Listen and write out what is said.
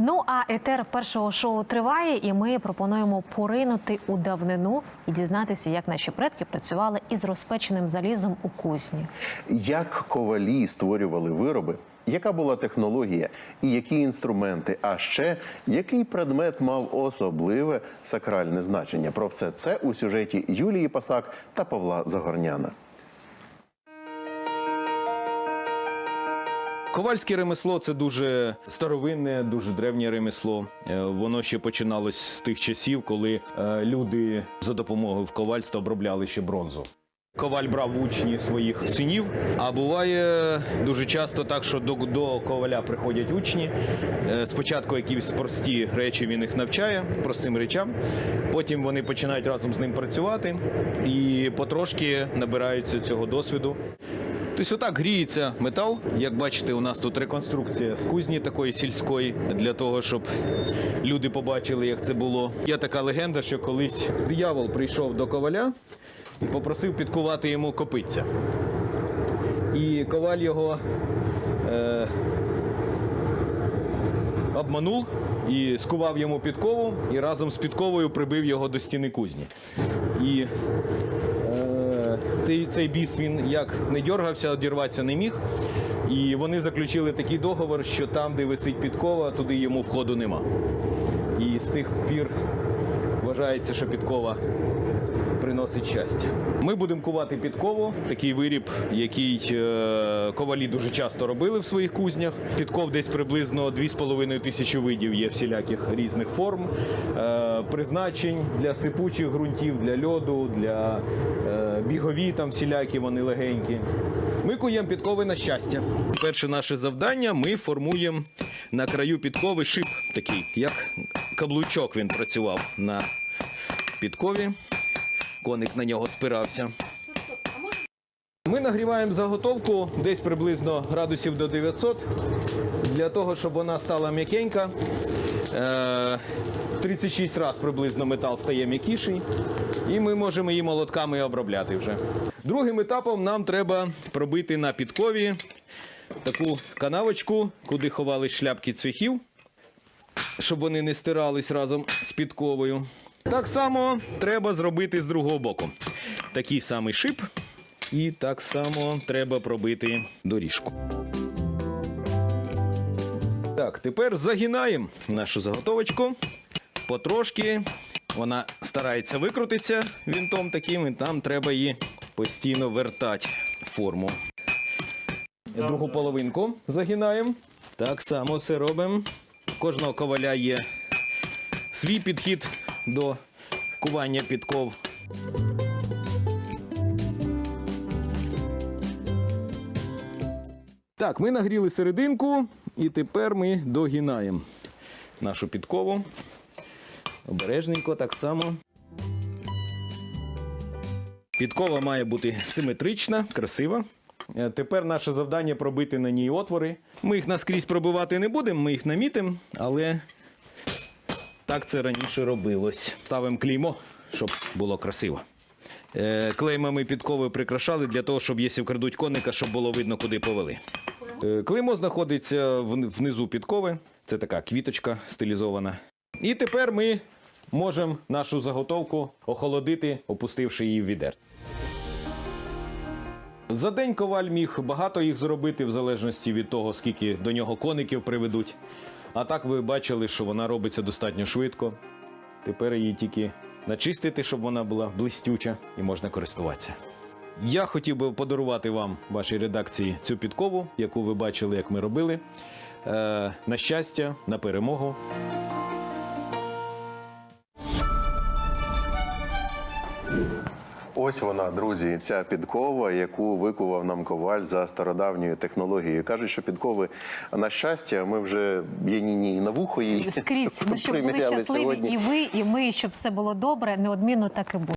Ну а етер першого шоу триває, і ми пропонуємо поринути у давнину і дізнатися, як наші предки працювали із розпеченим залізом у кузні. Як ковалі створювали вироби, яка була технологія і які інструменти, а ще який предмет мав особливе сакральне значення? Про все це у сюжеті Юлії Пасак та Павла Загорняна. Ковальське ремесло це дуже старовинне, дуже древнє ремесло. Е, Воно ще починалось з тих часів, коли е, люди за допомогою ковальства обробляли ще бронзу. Коваль брав учні своїх синів, а буває дуже часто так, що до, до коваля приходять учні. Е, Спочатку якісь прості речі він їх навчає, простим речам. Потім вони починають разом з ним працювати і потрошки набираються цього досвіду. Тобто отак гріється метал. Як бачите, у нас тут реконструкція кузні такої сільської для того, щоб люди побачили, як це було. Є така легенда, що колись диявол прийшов до коваля і попросив підкувати йому копиця. І коваль його е, обманув і скував йому підкову, і разом з підковою прибив його до стіни кузні. І Е, цей біс він як не дергався, одірватися не міг. І вони заключили такий договор, що там, де висить підкова, туди йому входу нема. І з тих пір вважається, що підкова приносить щастя. Ми будемо кувати підкову, такий виріб, який е, ковалі дуже часто робили в своїх кузнях. Підков десь приблизно 2,5 тисячі видів є всіляких різних форм, е, призначень для сипучих ґрунтів, для льоду, для е, бігові там всілякі вони легенькі. Ми куємо підкови на щастя. Перше наше завдання ми формуємо на краю підкови шип такий, як каблучок він працював на підкові. Коник на нього спирався. Ми нагріваємо заготовку десь приблизно градусів до 900 для того, щоб вона стала м'якенька. Е, 36 разів приблизно метал стає м'якіший, і ми можемо її молотками обробляти вже. Другим етапом нам треба пробити на підкові таку канавочку, куди ховали шляпки цвяхів щоб вони не стирались разом з підковою. Так само треба зробити з другого боку. Такий самий шип, і так само треба пробити доріжку. Так, тепер загинаємо нашу заготовочку. Потрошки вона старається викрутитися вінтом таким, і там треба її постійно вертати форму. Другу половинку загинаємо. Так само все робимо. Кожного коваля є свій підхід до кування підков. Так, ми нагріли серединку і тепер ми догинаємо нашу підкову. Обережненько так само. Підкова має бути симетрична, красива. Е, Тепер наше завдання пробити на ній отвори. Ми їх наскрізь пробивати не будемо, ми їх намітимо, але так це раніше робилось. Ставимо клеймо, щоб було красиво. Е, Клеймами підкови прикрашали для того, щоб якщо вкрадуть коника, щоб було видно, куди повели. Е, Клеймо знаходиться внизу підкови. Це така квіточка стилізована. І тепер ми можемо нашу заготовку охолодити, опустивши її в відер. За день коваль міг багато їх зробити, в залежності від того, скільки до нього коників приведуть. А так ви бачили, що вона робиться достатньо швидко. Тепер її тільки начистити, щоб вона була блистюча і можна користуватися. Я хотів би подарувати вам, вашій редакції, цю підкову, яку ви бачили, як ми робили. Е, на щастя, на перемогу. Ось вона, друзі, ця підкова, яку викував нам коваль за стародавньою технологією. Кажуть, що підкови на щастя, ми вже є ні ні на вухо її Скрізь, ну, щоб були щасливі сьогодні. і ви, і ми, щоб все було добре, неодмінно так і буде.